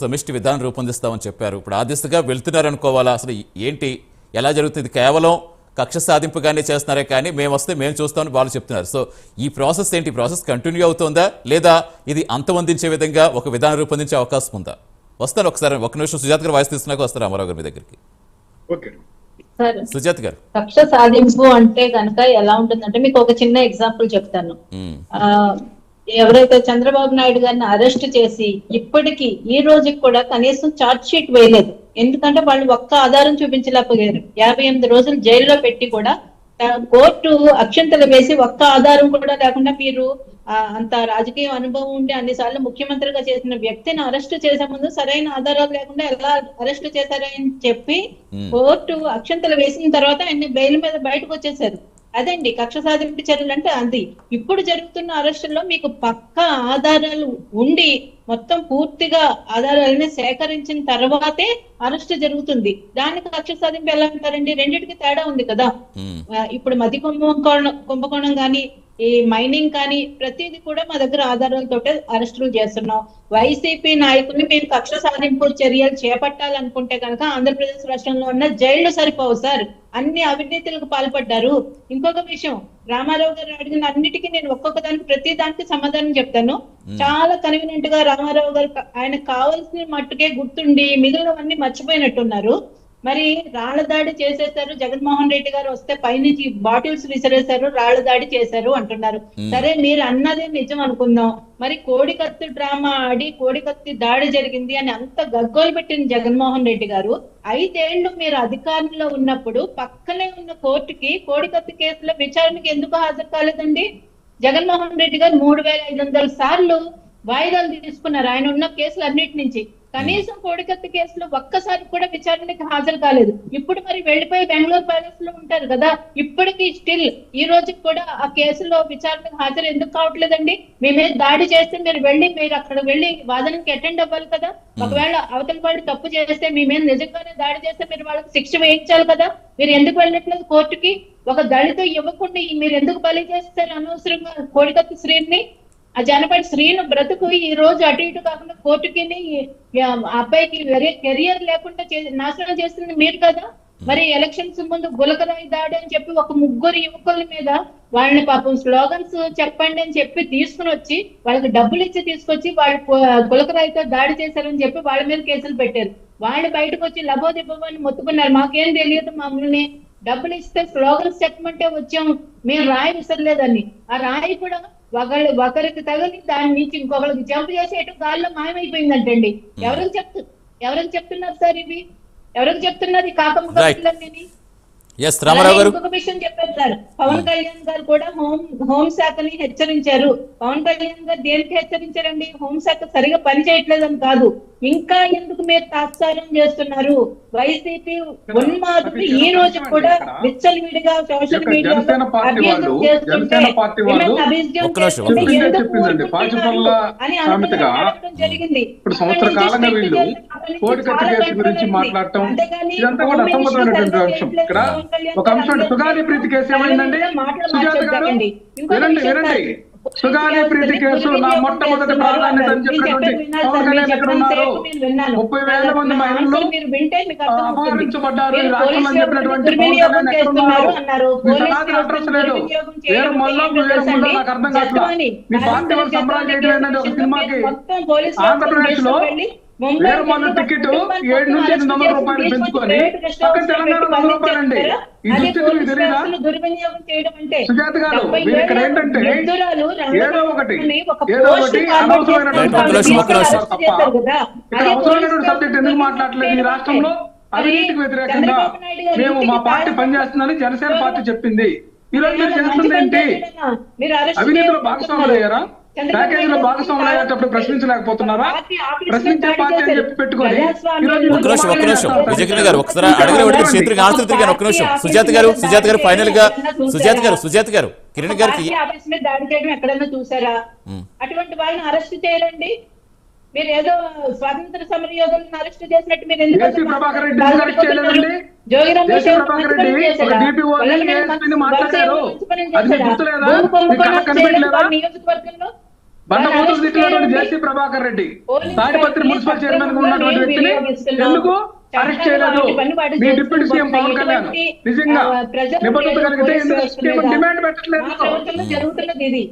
సమిష్టి విధానం రూపొందిస్తామని చెప్పారు. ఇప్పుడు ఆ దిశగా వెళ్తున్నారు అనుకోవాలా అసలు ఏంటి? ఎలా జరుగుతుంది? కేవలం కక్ష సాధింపుగానే చేస్తున్నారే కానీ మేము వస్తే మేము చూస్తామని వాళ్ళు చెప్తున్నారు. సో ఈ ప్రాసెస్ ఏంటి? ప్రాసెస్ కంటిన్యూ అవుతుందా? లేదా ఇది అంతమందించే విధంగా ఒక విధానం రూపొందించే అవకాశం ఉందా? వస్తారు ఒకసారి. ఒక నిమిషం సుజాత గారు వాయిస్ తీసుకున్నాక వస్తారు రామారావు గారి మీ దగ్గరికి. ఓకే. సార్. సుజాత గారు. కక్ష సాధింపు అంటే కనుక ఎలా ఉంటుందంటే మీకు ఒక చిన్న ఎగ్జాంపుల్ చెప్తాను. ఎవరైతే చంద్రబాబు నాయుడు గారిని అరెస్ట్ చేసి ఇప్పటికీ ఈ రోజుకి కూడా కనీసం చార్జ్ షీట్ వేయలేదు. ఎందుకంటే వాళ్ళు ఒక్క ఆధారం చూపించలేకపోయారు. యాభై ఎనిమిది రోజులు జైల్లో పెట్టి కూడా కోర్టు అక్షంతలు వేసి ఒక్క ఆధారం కూడా లేకుండా మీరు అంత రాజకీయ అనుభవం ఉండి అన్నిసార్లు ముఖ్యమంత్రిగా చేసిన వ్యక్తిని అరెస్ట్ చేసే ముందు సరైన ఆధారాలు లేకుండా ఎలా అరెస్ట్ చేశారని చెప్పి. కోర్టు అక్షంతలు వేసిన తర్వాత ఆయన బెయిల్ మీద బయటకు వచ్చేసారు. అదండి కక్ష సాధింపు చర్యలు అంటే అది. ఇప్పుడు జరుగుతున్న అరెస్టుల్లో మీకు పక్క ఆధారాలు ఉండి మొత్తం పూర్తిగా ఆధారాలని సేకరించిన తర్వాతే అరెస్ట్ జరుగుతుంది. దానికి కక్ష సాధింపు ఎలా అంటారండి? రెండింటికి తేడా ఉంది కదా. ఇప్పుడు మధ్య కుంభకోణం కుంభకోణం కానీ ఈ మైనింగ్ కానీ ప్రతిదీ కూడా మా దగ్గర ఆధారాలతోటే అరెస్టులు చేస్తున్నాం. వైసీపీ నాయకుల్ని మేము కక్ష సాధింపు చర్యలు చేపట్టాలనుకుంటే కనుక ఆంధ్రప్రదేశ్ రాష్ట్రంలో ఉన్న జైళ్ళు సరిపోవు సార్. అన్ని అవినీతులకు పాల్పడ్డారు. ఇంకొక విషయం రామారావు గారు అడిగిన అన్నిటికీ నేను ఒక్కొక్క దానికి ప్రతి దానికి సమాధానం చెప్తాను. చాలా కన్వీనియంట్గా రామారావు గారు ఆయన కావాల్సిన మట్టుకే గుర్తుండి మిగిలినవన్నీ మర్చిపోయినట్టున్నారు. మరి రాళ్ళ దాడి చేసేసారు జగన్మోహన్ రెడ్డి గారు వస్తే పైనుంచి బాటిల్స్ విసిరేశారు రాళ్ళ దాడి చేశారు అంటున్నారు. సరే మీరు అన్నదే నిజం అనుకుందాం. మరి కోడికత్తి డ్రామా ఆడి కోడికత్తి దాడి జరిగింది అని అంత గగ్గోలు పెట్టిన జగన్మోహన్ రెడ్డి గారు. ఐదేళ్ళు మీరు అధికారంలో ఉన్నప్పుడు పక్కనే ఉన్న కోర్టుకి కోడికత్తి కేసులో విచారణకి ఎందుకు హాజరు కాలేదండి? జగన్మోహన్ రెడ్డి గారు మూడు వేల ఐదు వందల సార్లు వాయిదాలు తీసుకున్నారు. ఆయన ఉన్న కేసులు అన్నిటి నుంచి. కనీసం కోడికత్తి కేసులో ఒక్కసారి కూడా విచారణకి హాజరు కాలేదు. ఇప్పుడు మరి వెళ్ళిపోయి బెంగళూరు ప్యాలెస్లో ఉంటారు కదా ఇప్పటికీ స్టిల్ ఈ రోజుకి కూడా ఆ కేసులో విచారణకు హాజరు ఎందుకు కావట్లేదండి? మీ మీద దాడి చేస్తే మీరు వెళ్ళి మీరు అక్కడ వెళ్ళి వాదనకి అటెండ్ అవ్వాలి కదా. ఒకవేళ అవతల వాళ్ళు తప్పు చేస్తే మీ మీద నిజంగానే దాడి చేస్తే మీరు వాళ్ళకి శిక్ష వేయించాలి కదా. మీరు ఎందుకు వెళ్ళట్లేదు కోర్టుకి? ఒక దళిత యువకుడిని మీరు ఎందుకు బలి చేస్తారు అనవసరంగా కోడికత్తి శ్రీని ఆ జనపడి శ్రీను బ్రతుకు ఈ రోజు అటు ఇటు కాకుండా కోర్టుకి అబ్బాయికి కెరియర్ లేకుండా నాశనం చేస్తుంది మీరు కదా? మరి ఎలక్షన్స్ ముందు గులకరాయి దాడి అని చెప్పి ఒక ముగ్గురు యువకుల మీద వాళ్ళని పాపం స్లోగన్స్ చెప్పండి అని చెప్పి తీసుకుని వచ్చి వాళ్ళకి డబ్బులు ఇచ్చి తీసుకొచ్చి వాళ్ళు గులకరాయితో దాడి చేశారని చెప్పి వాళ్ళ మీద కేసులు పెట్టారు. వాళ్ళు బయటకు వచ్చి లబోదిబ్బని మొత్తుకున్నారు. మాకేం తెలియదు మమ్మల్ని. డబ్బులు ఇస్తే స్లోగన్స్ చెప్పమంటే వచ్చాం మేము రాయి విసరలేదని ఆ రాయి కూడా ఒకళ్ళు ఒకరికి తగిలి దాని నుంచి ఇంకొకరికి జంప్ చేసి ఎటు గాల్లో మాయమైపోయిందంటండి ఎవరికి చెప్తు ఎవరికి చెప్తున్నారు సార్ ఇవి? ఎవరికి చెప్తున్నారు కాకమ్మ ఎస్ రామారావు గారు. ఇంకొక విషయం చెప్పారు సార్. పవన్ కళ్యాణ్ గారు కూడా హోం హోం శాఖని హెచ్చరించారు. పవన్ కళ్యాణ్ గారు దేనికి హెచ్చరించారండి? హోం శాఖ సరిగా పని చేయట్లేదని కాదు. ఇంకా ఎందుకు మీరు తాత్సారం చేస్తున్నారు? వైసీపీ ఉన్మాదులు ఈ రోజు కూడా విచ్చలవిడిగా సోషల్ అడగడం జరిగింది. ఇప్పుడు సంవత్సర కాలంగా వీళ్ళు కోడికత్తి కేసు గురించి మాట్లాడటం ఇదంతా కూడా అసంబద్ధమైనటువంటి అంశం. ఇక్కడ ఒక అంశం ప్రీతి కేసు ఏమైందండి సుజాత గారు వినండి వినండి. సుగాలి ప్రీతి కేసు నా మొట్టమొదటి ప్రాధాన్యత అని చెప్పినటువంటి పవన్ కళ్యాణ్ ఎక్కడ ఉన్నారు ముప్పై వేల మంది మహిళలు అపహరించబడ్డారు రాష్ట్రంలో అని చెప్పినటువంటి పవన్ కళ్యాణ్ అడ్రస్ లేదు. వేరు వేరు నాకు అర్థం కావట్లేదు మీ పార్టీ వాళ్ళు సంబరాలు చేయడం ఒక సినిమాకి ఆంధ్రప్రదేశ్లో టికెట్ ఏడు నుంచి ఎనిమిది వందల రూపాయలు పెంచుకొని పక్కన తెలంగాణ వంద రూపాయలు అండి. ఈ దుస్థితి మీకు తెలియదా దుర్వినియోగం చేయడం అంటే సుజాత గారు మీరు ఇక్కడ ఏంటంటే ఏదో ఒకటి ఏదో ఒకటి అనవసరమైనటువంటి. ఇక్కడ అదే అవసరమైనటువంటి సబ్జెక్ట్ ఎందుకు మాట్లాడలేదు ఈ రాష్ట్రంలో? అవినీతికి వ్యతిరేకంగా మేము మా పార్టీ పనిచేస్తుందని జనసేన పార్టీ చెప్పింది. ఈ రోజు మీరు చేస్తుంది ఏంటి చేయలేదా? మీరు అరెస్ట్ అవినీతిలో. భాగస్వాములు అయ్యారా ప్యాకేజీలో నాయుడు భాగస్వాములు అయ్యేటప్పుడు ప్రశ్నించలేకపోతున్నారా? పార్టీ ఆఫీస్ ప్రశ్నించే దాడి పార్టీ అని చేశారు. చెప్పి పెట్టుకొని ప్రజాస్వామ్యం ఈ రోజు ఒక్క నిమిషం ఒక్క నిమిషం మాట్లాడారు. విజయకిరణ్ గారు ఒకసారి అడగలే అడిగిన చేతులకు ఆన్సర్ తిరిగాను ఒక్క నిమిషం. సుజాత గారు సుజాత గారు ఫైనల్గా సుజాత గారు సుజాత గారు కిరణ్ గారికి పార్టీ ఆఫీస్ మీద దాడి చేయడం ఎక్కడైనా చూసారా? ఉమ్. అటువంటి వాళ్ళని అరెస్ట్ చేయరండి మీరు ఏదో స్వాతంత్ర సమర యోధులను అరెస్ట్ చేసినట్టు మీరు ఎందుకు నియోజకవర్గంలో బండమూతులు తిట్టినటువంటి జేసీ ప్రభాకర్ రెడ్డి తాడిపత్రి మున్సిపల్ చైర్మన్గా ఉన్నటువంటి వ్యక్తిని ఎందుకు అరెస్ట్ చేయలేదు? మీ డిప్యూటీ సీఎం పవన్ కళ్యాణ్ నిజంగా నిబద్ధత కలిగితే ఎందుకు డిమాండ్ పెట్టట్లేదు? జరుగుతున్నది ఇది.